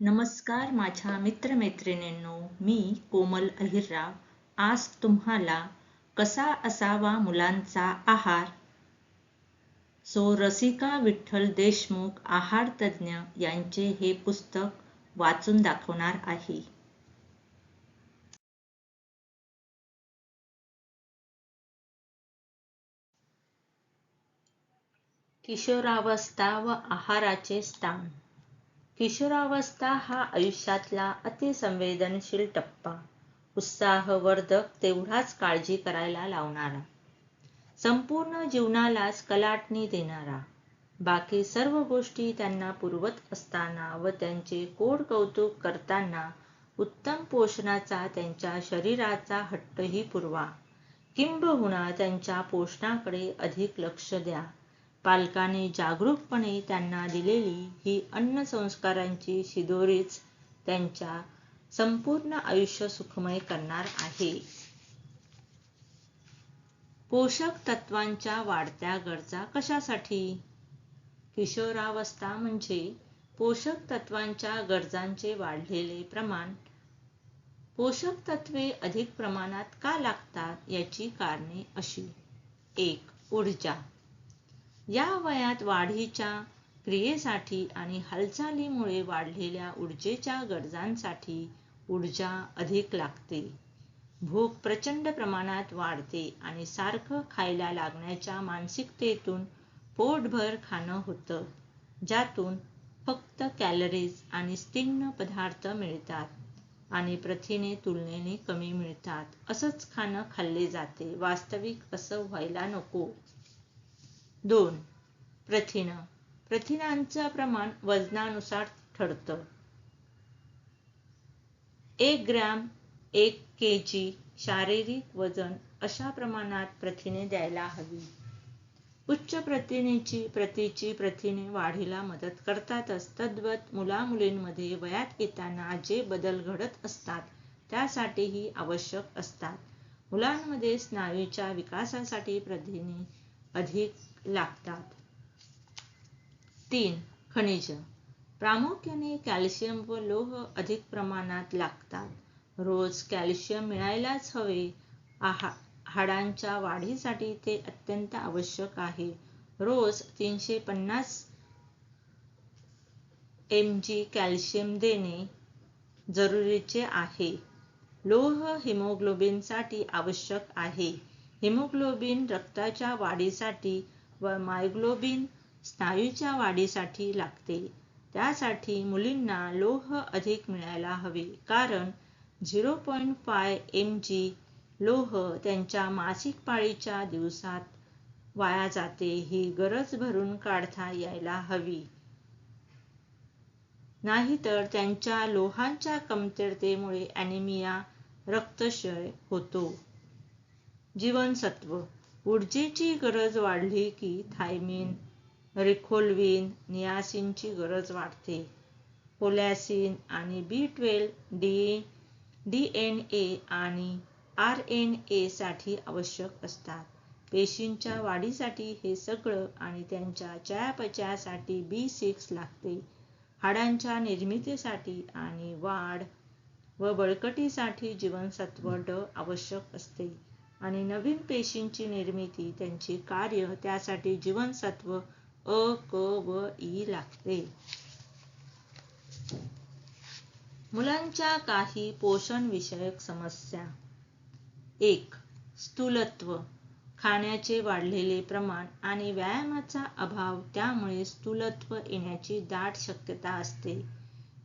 नमस्कार माझ्या मित्रमैत्रिणींनो मी कोमल अहिरराव. आज तुम्हाला कसा असावा मुलांचा आहार? सो रसिका विठ्ठल देशमुख आहार तज्ज्ञ यांचे हे पुस्तक वाचून दाखवणार आहे. किशोरावस्था व आहाराचे स्थान. किशोरावस्था हा आयुष्यातला अतिसंवेदनशील टप्पा. उत्साहवर्धक तेवढाच काळजी करायला लावणारा. संपूर्ण जीवनालाच कलाटणी देणारा. बाकी सर्व गोष्टी त्यांना पुरवत असताना व त्यांचे कोड कौतुक करताना उत्तम पोषणाचा त्यांच्या शरीराचा हट्टही पुरवा. किंबहुना त्यांच्या पोषणाकडे अधिक लक्ष द्या. पालकांनी जागरूकपणे त्यांना दिलेली ही अन्न संस्कारांची शिदोरीच त्यांच्या संपूर्ण आयुष्य सुखमय करणार आहे. पोषक तत्वांच्या वाढत्या गरजा कशासाठी? किशोरावस्था म्हणजे पोषक तत्वांच्या गरजांचे वाढलेले प्रमाण. पोषक तत्वे अधिक प्रमाणात का लागतात याची कारणे अशी. एक ऊर्जा. या वयात वाढीच्या क्रियेसाठी आणि हालचालीमुळे वाढलेल्या ऊर्जेच्या गरजांसाठी ऊर्जा अधिक लागते. भूक प्रचंड प्रमाणात वाढते आणि सारखं खायला लागण्याच्या मानसिकतेतून पोटभर खाणं होतं ज्यातून फक्त कॅलरीज आणि स्तिग्न पदार्थ मिळतात आणि प्रथिने तुलनेने कमी मिळतात. असंच खाणं खाल्ले जाते. वास्तविक असं व्हायला नको. दोन. प्रथिन. प्रथिनांचं प्रमाण वजनानुसार ठरतं. एक ग्रॅम एक के जी शारीरिक वजन अशा प्रमाणात प्रथिने द्यायला हवी. उच्च प्रथिनेची प्रतीची प्रथिने वाढीला मदत करतातच. तद्वत मुलामुलींमध्ये वयात येताना जे बदल घडत असतात त्यासाठीही आवश्यक असतात. मुलांमध्ये स्नायूच्या विकासासाठी प्रथिने अधिक लागतात. तीन खनिज. प्रामुख्याने कॅल्शियम व लोह अधिक प्रमाणात लागतात. रोज कॅल्शियम मिळायलाच हवे. हाडांच्या वाढीसाठी ते अत्यंत आवश्यक आहे. रोज तीनशे पन्नास एम जी कॅल्शियम देणे जरुरीचे आहे. लोह हिमोग्लोबिनसाठी आवश्यक आहे. हिमोग्लोबिन रक्ताच्या वाढीसाठी व मायग्लोबिन स्नायूच्या वाढीसाठी लागते. त्यासाठी मुलींना लोह अधिक मिळायला हवे कारण zero point five M G लोह त्यांच्या मासिक पाळीच्या दिवसात वाया जाते ही गरज भरून काढता यायला हवी. नाहीतर त्यांच्या लोहांच्या कमतरतेमुळे ॲनिमिया रक्तक्षय होतो. जीवनसत्व ऊर्जेची गरज वाढली की थायमिन रिखोल्विन नियासिनची गरज वाढते. पोलॅसिन आणि B twelve D D N A आणि आर एन एसाठी आवश्यक असतात. पेशींच्या वाढीसाठी हे सगळं आणि त्यांच्या चयापचयासाठी बी सिक्स लागते. हाडांच्या निर्मितीसाठी आणि वाढ व बळकटीसाठी जीवनसत्व ड आवश्यक असते. आणि नवीन पेशींची निर्मिती त्यांचे कार्य त्यासाठी जीवनसत्व अ क व ई लागते. मुलांच्या काही पोषण विषयक समस्या. एक स्थूलत्व. खाण्याचे वाढलेले प्रमाण आणि व्यायामाचा अभाव त्यामुळे स्थूलत्व येण्याची दाट शक्यता असते.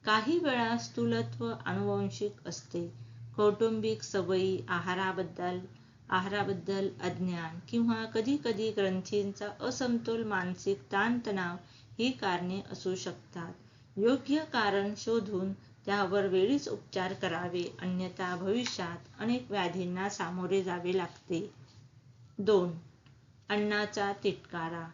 काही वेळा स्थूलत्व अनुवंशिक असते. कौटुंबिक सवयी आहाराबद्दल आहाराबद्दल अज्ञान किंवा कधी ग्रंथींचा असमतोल मानसिक ताणतणाव ही कारणे असू शकतात. योग्य कारण शोधून त्यावर वेळीच उपचार करावे अन्यथा भविष्यात अनेक व्याधींना सामोरे जावे लागते. दोन अन्नाचा तिटकारा.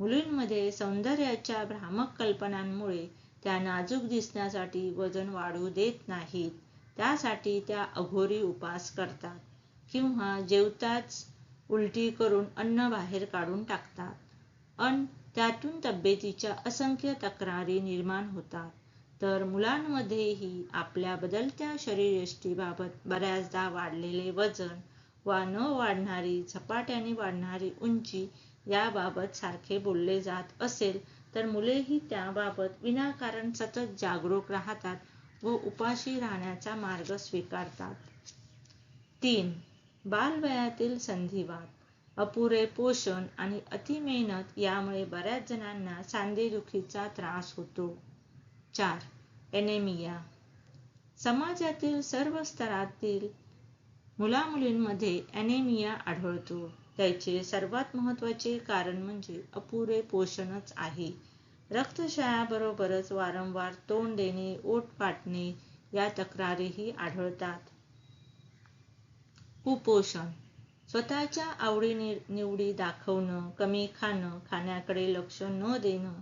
मुलींमध्ये सौंदर्याच्या भ्रामक कल्पनांमुळे त्या नाजूक दिसण्यासाठी वजन वाढू देत नाहीत. त्यासाठी त्या अघोरी उपास करतात. किंवा जेवताच उलटी करून अन्न बाहेर काढून टाकतात. अन त्यातून तब्येतीच्या असंख्य तक्रारी निर्माण होतात. तर मुलांमध्येही आपल्या बदलत्या शरीरयष्टीबाबत बऱ्याचदा वाढलेले वजन वा न वाढणारी झपाट्याने वाढणारी उंची याबाबत सारखे बोलले जात असेल तर मुलेही त्याबाबत विनाकारण सतत जागरूक राहतात व उपाशी राहण्याचा मार्ग स्वीकारतात. तीन बालवयातील संधिवात अपुरे पोषण आणि अतिमेहनत यामुळे बऱ्याच जणांना सांधेदुखीचा त्रास होतो. चार एनेमिया. समाजातील सर्व स्तरातील मुलामुलींमध्ये ॲनेमिया आढळतो. त्याचे सर्वात महत्त्वाचे कारण म्हणजे अपुरे पोषणच आहे. रक्तक्षयाबरोबरच वारंवार तोंड देणे ओठ फाटणे या तक्रारीही आढळतात. कुपोषण. स्वतःच्या आवडीनिवडी दाखवणं कमी खाणं खाण्याकडे लक्ष न देणं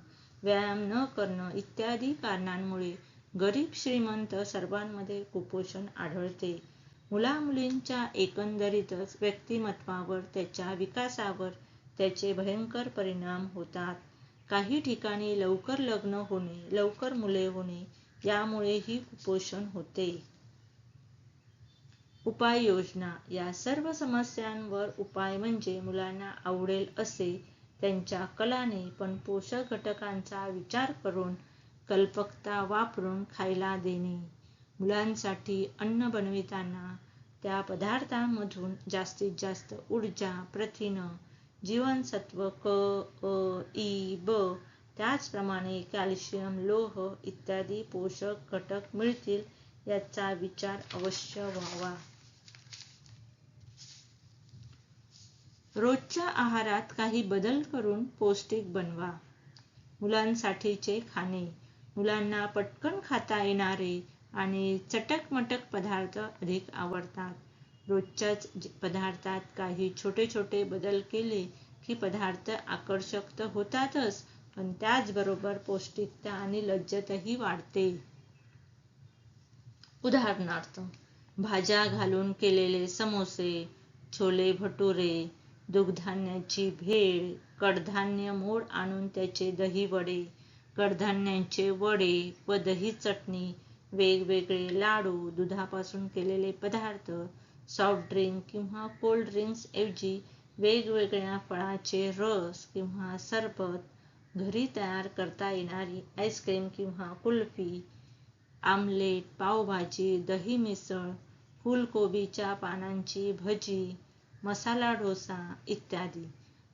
व्यायाम न करणं इत्यादी कारणांमुळे गरीब श्रीमंत सर्वांमध्ये कुपोषण आढळते. मुलामुलींच्या एकंदरीतच व्यक्तिमत्वावर त्याच्या विकासावर त्याचे भयंकर परिणाम होतात. काही ठिकाणी लवकर लग्न होणे लवकर मुले होणे यामुळेही कुपोषण होते. उपाययोजना या सर्व समस्यांवर उपाय म्हणजे मुलांना आवडेल असे त्यांच्या कलाने पण पोषक घटकांचा विचार करून कल्पकता वापरून खायला देणे. मुलांसाठी अन्न बनविताना त्या पदार्थांमधून जास्तीत जास्त ऊर्जा प्रथिन जीवनसत्व क अ ई ब त्याचप्रमाणे कॅल्शियम लोह इत्यादी पोषक घटक मिळतील याचा विचार अवश्य व्हावा. रोजच्या आहारात काही बदल करून पौष्टिक बनवा. मुलांसाठीचे खाणे मुलांना पटकन खाता येणारे आणि चटकमटक पदार्थ अधिक आवडतात. रोजच्याच पदार्थात काही छोटे छोटे बदल केले की पदार्थ आकर्षक तर होतातच पण त्याचबरोबर पौष्टिकता आणि लज्जतही वाढते. उदाहरणार्थ भाज्या घालून केलेले समोसे छोले भटुरे दुग्धान्याची भेळ कडधान्य मोड आणून त्याचे दही वडे कडधान्यांचे वडे व दही चटणी वेगवेगळे लाडू दुधापासून केलेले पदार्थ सॉफ्ट ड्रिंक किंवा कोल्ड ड्रिंक्स ऐवजी वेगवेगळ्या फळाचे रस किंवा सरबत घरी तयार करता येणारी आईस्क्रीम किंवा कुल्फी आमलेट पावभाजी दही मिसळ फुलकोबीच्या पानांची भजी मसाला डोसा इत्यादी.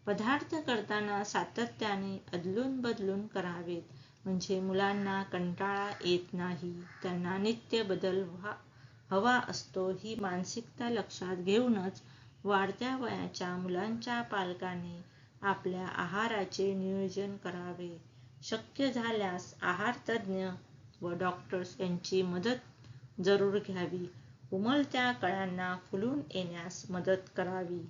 पदार्थ करताना सातत्याने अदलून बदलून करावेत. म्हणजे मुलांना कंटाळा येत नाही. त्यांना नित्य बदल हवा असतो ही मानसिकता लक्षात घेऊनच वाढत्या वयाच्या मुलांच्या पालकांनी आपल्या आहाराचे नियोजन करावे. शक्य झाल्यास आहार तज्ज्ञ व डॉक्टर्स यांची मदत जरूर घ्यावी. उमलत्या कळ्यांना फुलून येण्यास मदत करावी.